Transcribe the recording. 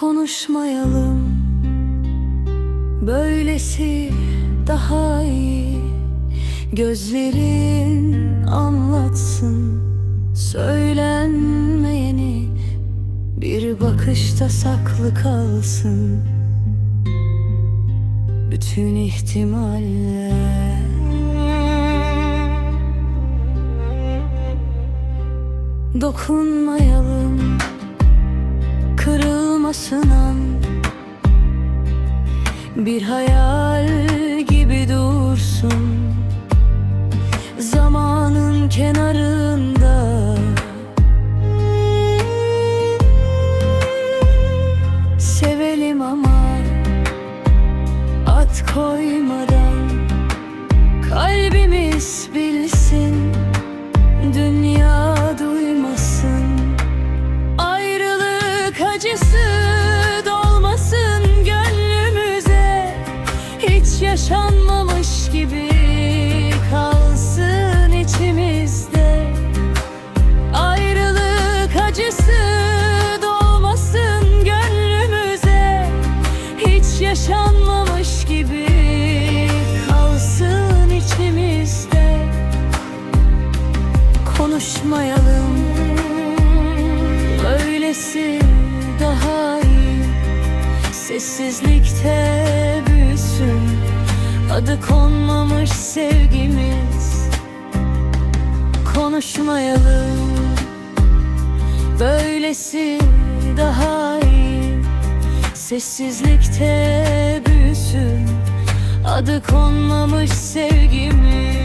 Konuşmayalım. Böylesi daha iyi. Gözlerin anlatsın. Söylenmeyeni Bir bakışta saklı kalsın. Bütün ihtimaller. Dokunmayalım Kırılmasın an Bir hayal gibi dursun. Zamanın kenarında. Sevelim ama At koymadan yaşanmamış gibi kalsın içimizde. Ayrılık acısı dolmasın gönlümüze. Hiç yaşanmamış gibi kalsın içimizde. Konuşmayalım Böylesi daha iyi. Sessizlikte büyüsün Adı konmamış sevgimiz. Konuşmayalım. Böylesi daha iyi. Sessizlikte büyüsün. Adı konmamış sevgimiz